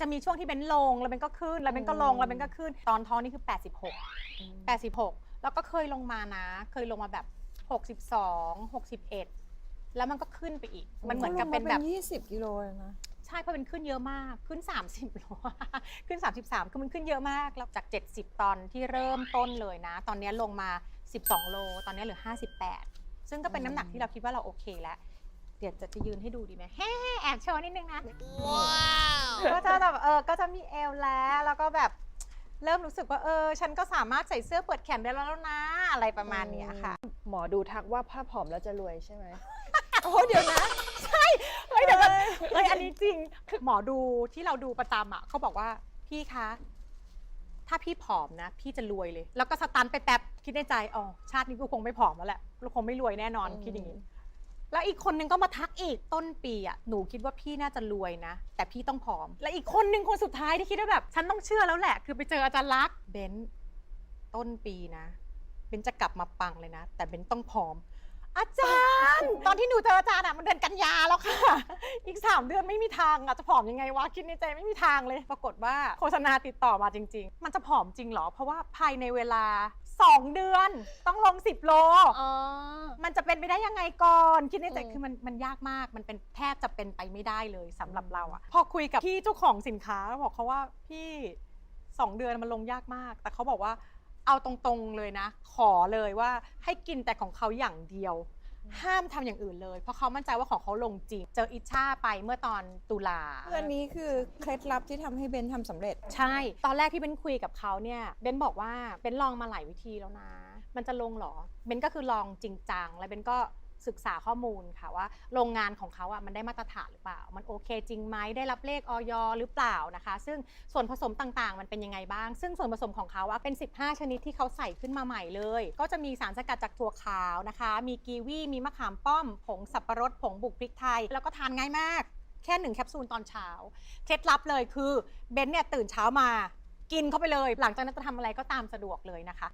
จะมีช่วงที่เบนลง แล้วเบนก็ขึ้น แล้วเบนก็ลง แล้วเบนก็ขึ้น ตอนท้องนี่คือ 86 86 แล้วก็เคยลงมานะ เคยลงมาแบบ 62 61 แล้วมันก็ขึ้นไปอีก มันเหมือนกับเป็นแบบยี่สิบกิโลเลยนะ ใช่เพราะเป็นขึ้นเยอะมาก ขึ้น 30โลขึ้น 33 คือมันขึ้นเยอะมาก แล้วจาก 70 ตอนที่เริ่มต้นเลยนะ ตอนนี้ลงมา 12 โล ตอนนี้เหลือ 58 ซึ่งก็เป็นน้ำหนักที่เราคิดว่าเราโอเคแล้ว เดี๋ยวจะจะยืนให้ดูดีไหมแฮ่แอบโชว์นิดนึงนะก็จะแบบเออก็จะมีเอวแล้วแล้วก็แบบเริ่มรู้สึกว่าเออ ฉันก็สามารถใส่เสื้อเปิดแขนได้แล้วนะ อะไรประมาณเนี้ยค่ะ หมอดูทักว่าผ้าผอมแล้วจะรวยใช่ไหม โอ้เดี๋ยวนะเฮ้ยเดี๋ยวก่อนเฮ้ยอันนี้จริงคือหมอดูที่เราดูประจำอะเขาบอกว่าพี่คะ ถ้าพี่ผอมนะ พี่จะรวยเลย แล้วก็สตันไปแป๊บคิดในใจอ๋อชาตินี้กูคงไม่ผอมแล้วแหละกูคงไม่รวยแน่นอนอืมคิดอย่างนี้ แล้วอีกคนนึงก็มาทักอีกต้นปีอะหนูคิดว่าพี่น่าจะรวยนะ แต่พี่ต้องผอม และอีกคนนึงคนสุดท้ายที่คิดว่าแบบฉันต้องเชื่อแล้วแหละ คือไปเจออาจารย์ลักษณ์เบนซ์ต้นปีนะเบนซ์จะกลับมาปังเลยนะ แต่เบนซ์ต้องผอม อาจารย์ ตอนที่หนูเจออาจารย์อะมันเดือนกันยาแล้วค่ะ อีก3เดือนไม่มีทางอะจะผอมยังไงวะคิดในใจไม่มีทางเลย ปรากฏว่าโฆษณาติดต่อมาจริง ๆ มันจะผอมจริงเหรอ เพราะว่าภายในเวลา2เดือนต้องลง10โลอ๋อมันจะ เป็นไปได้ยังไงก่อนคิดในใจอืมคือมันมันยากมากมันเป็นแทบจะเป็นไปไม่ได้เลยสำหรับเราอะพอคุยกับพี่เจ้าของสินค้าบอกเขาว่าพี่สองเดือนมันลงยากมาก แต่เขาบอกว่าเอาตรงๆเลยนะ ขอเลยว่าให้กินแต่ของเขาอย่างเดียว ห้ามทำอย่างอื่นเลย เพราะเขามั่นใจว่าของเขาลงจริง เจออิชชาไปเมื่อตอนตุลาเพื่อนนี้คือเคล็ดลับที่ทำให้เบนทำสำเร็จ ใช่ ตอนแรกที่เบนคุยกับเขาเนี่ย เบนบอกว่าเบนลองมาหลายวิธีแล้วนะ มันจะลงเหรอ เบนก็คือลองจริงจัง แล้วเบนก็ ศึกษาข้อมูลค่ะว่าโรงงานของเขาอะมันได้มาตรฐานหรือเปล่า มันโอเคจริงไหมได้รับเลขออยหรือเปล่านะคะ ซึ่งส่วนผสมต่างๆ มันเป็นยังไงบ้าง ซึ่งส่วนผสมของเขาอะเป็น 15 ชนิดที่เขาใส่ขึ้นมาใหม่เลย ก็จะมีสารสกัดจากถั่วขาวนะคะ มีกีวีมีมะขามป้อม ผงสับปะรดผงบุกพริกไทย แล้วก็ทานง่ายมาก แค่หนึ่งแคปซูลตอนเช้าเคล็ดลับเลยคือเบนเนี่ยตื่นเช้ามากินเข้าไปเลย หลังจากนั้นจะทำอะไรก็ตามสะดวกเลยนะคะ